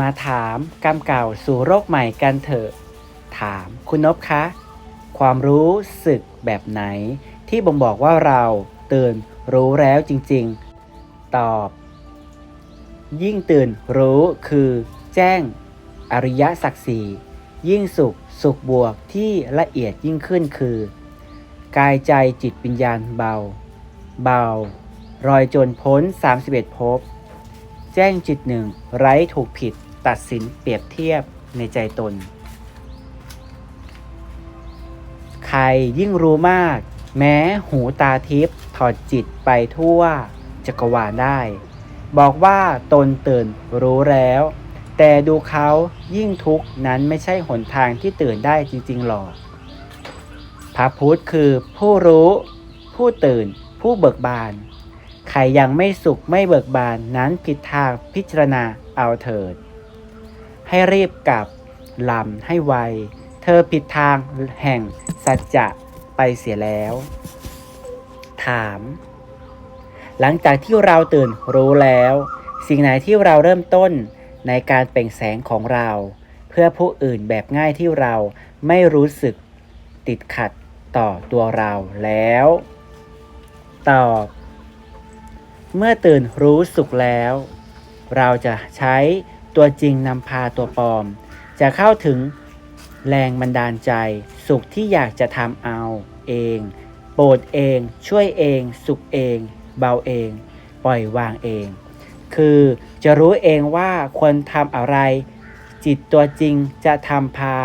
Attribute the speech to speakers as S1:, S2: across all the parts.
S1: มาถามกรรมเก่าสู่โรคใหม่กันเถอะ ถามคุณนพคะ ความรู้สึกแบบไหน ที่บ่งบอกว่าเราตื่นรู้แล้วจริงๆ ตอบ ยิ่งตื่นรู้คือแจ้งอริยสัจสี่ยิ่งสุขสุขบวกที่ละเอียดยิ่งขึ้นคือ กายใจจิตวิญญาณเบา เบา รอยจนพ้น 31ภพ แจ้งจิตหนึ่งไร้ถูกผิดตัดสินเปรียบเทียบในใจตน ใครยิ่งรู้มาก แม้หูตาทิพย์ถอดจิตไปทั่วจักรวาลได้ บอกว่าตนตื่นรู้แล้ว แต่ดูเขายิ่งทุกนั้นไม่ใช่หนทางที่ตื่นได้จริงๆหรอกพระพุทธคือผู้รู้ ผู้ตื่น ผู้เบิกบาน ครยังไม่สุขไม่เบิกบานนั้นผิดทางพิจารณาเอาเถิด ให้รีบกลับลำให้ไว เธอผิดทางแห่งสัจจะไปเสียแล้ว ถาม หลังจากที่เราตื่นรู้แล้ว สิ่งไหนที่เราเริ่มต้นในการเปล่งแสงของเรา เพื่อผู้อื่นแบบง่ายที่เราไม่รู้สึกติดขัดต่อตัวเราแล้ว ตอบ เมื่อตื่นรู้สุขแล้ว เราจะใช้ตัวจริงนำพาตัวปลอม จะเข้าถึงแรงบันดาลใจ สุขที่อยากจะทำเอาเอง โปรดเอง ช่วยเอง สุขเอง เบาเอง ปล่อยวางเอง คือจะรู้เองว่าควรทำอะไร จิตตัวจริงจะทำพา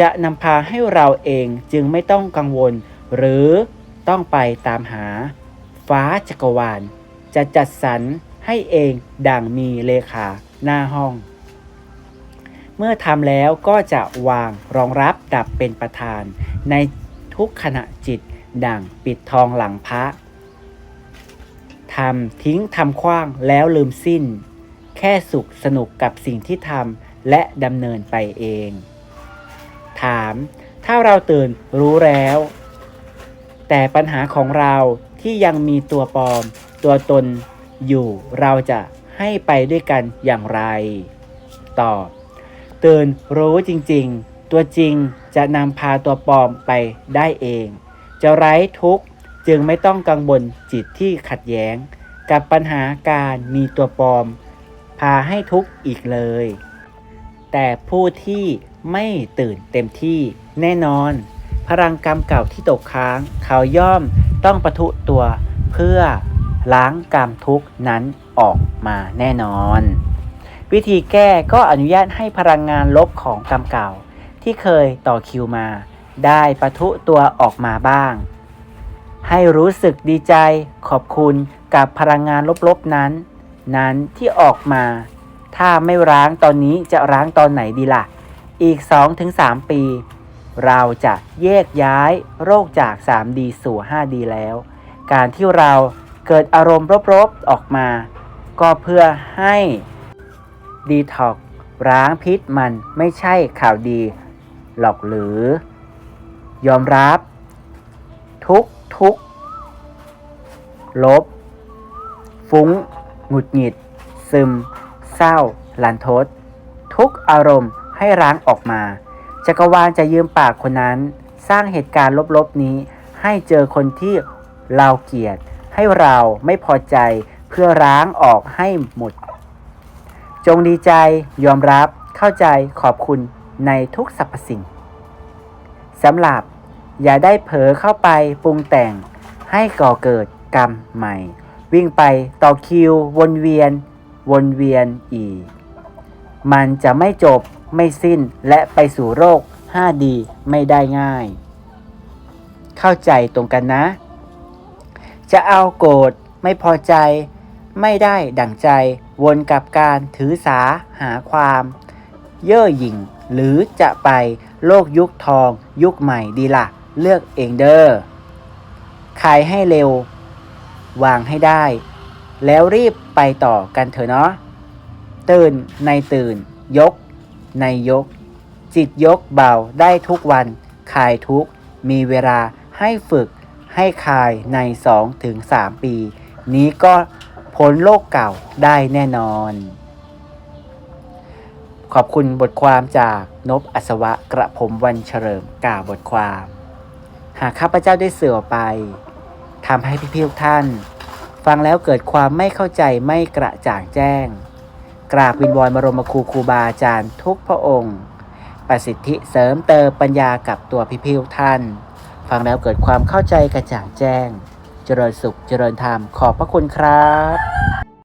S1: จะนำพาให้เราเองจึงไม่ต้องกังวล หรือต้องไปตามหา ฟ้าจักรวาล จะจัดสรรให้เองดังมีเลขาหน้าห้อง เมื่อทำแล้วก็จะวางรองรับดับเป็นประธาน ในทุกขณะจิตดังปิดทองหลังพระทำทิ้งทำคว้างแล้วลืมสิ้น แค่สุขสนุกกับสิ่งที่ทำและดำเนินไปเอง ถาม ถ้าเราตื่นรู้แล้ว แต่ปัญหาของเราที่ยังมีตัวปลอม ตัวตนอยู่เราจะให้ไปด้วยกันอย่างไร ตอบตื่นรู้จริงๆ ตัวจริงจะนำพาตัวปลอมไปได้เอง จะไร้ทุกข์จึงไม่ต้องกังวลจิตที่ขัดแย้ง กับปัญหาการมีตัวปลอม พาให้ทุกข์อีกเลย แต่ผู้ที่ไม่ตื่นเต็มที่แน่นอน พลังกรรมเก่าที่ตกค้างเขาย่อมต้องปะทุตัวเพื่อ ล้างกรรมทุกนั้นออกมาแน่นอน วิธีแก้ก็อนุญาตให้พลังงานลบของกรรมเก่า ที่เคยต่อคิวมา ได้ปะทุตัวออกมาบ้าง ให้รู้สึกดีใจขอบคุณกับพลังงานลบๆนั้น นั้นที่ออกมา ถ้าไม่ร้างตอนนี้จะร้างตอนไหนดีล่ะ อีก 2-3 ปี เราจะแยกย้ายโรคจาก 3D สู่ 5D แล้ว การที่เรา เกิดอารมณ์ลบๆออกมา ก็เพื่อให้ดีท็อกร้างพิษมันไม่ใช่ข่าวดี หรอกหรือ ยอมรับ ทุกทุกลบ ฟุ้ง หงุดหงิด ซึม เศร้า ลันทด ทุกอารมณ์ให้ร้างออกมา จักรวาลจะยืมปากคนนั้น สร้างเหตุการณ์ลบๆนี้ ให้เจอคนที่เราเกลียด ให้เราไม่พอใจเพื่อร้างออกให้หมด จงดีใจยอมรับเข้าใจขอบคุณในทุกสรรพสิ่งสำหรับอย่าได้เผลอเข้าไปปรุงแต่งให้ก่อเกิดกรรมใหม่ วิ่งไปต่อคิว วนเวียน วนเวียนอีก มันจะไม่จบไม่สิ้นและไปสู่โรค 5D ไม่ได้ง่าย เข้าใจตรงกันนะ จะเอาโกรธไม่พอใจ ไม่ได้ดั่งใจ วนกับการถือสาหาความ เย่อหยิ่ง หรือจะไปโลกยุคทอง ยุคใหม่ดีละ่ะ เลือกเองเด้อขายให้เร็ว วางให้ได้ แล้วรีบไปต่อกันเถอะเนาะตื่นในตื่น ยก ในยก จิตยกเบาได้ทุกวันคลายทุกมีเวลาให้ฝึก ให้คายใน 2-3 ปี นี้ก็พ้นโลกเก่าได้แน่นอน ขอบคุณบทความจากนบอัศวะกระผมวันเฉลิมกล่าวบทความ หากข้าพเจ้าได้เสื่อไปทำให้พี่ๆทุกท่าน ฟังแล้วเกิดความไม่เข้าใจไม่กระจ่างแจ้ง กราบวินวอนบรมครูครูบาอาจารย์ทุกพระองค์ ประสิทธิเสริมเติมปัญญากับตัวพี่ๆทุกท่าน ฟังแล้วเกิดความเข้าใจกระจ่างแจ้ง เจริญสุขเจริญธรรมขอบพระคุณครับ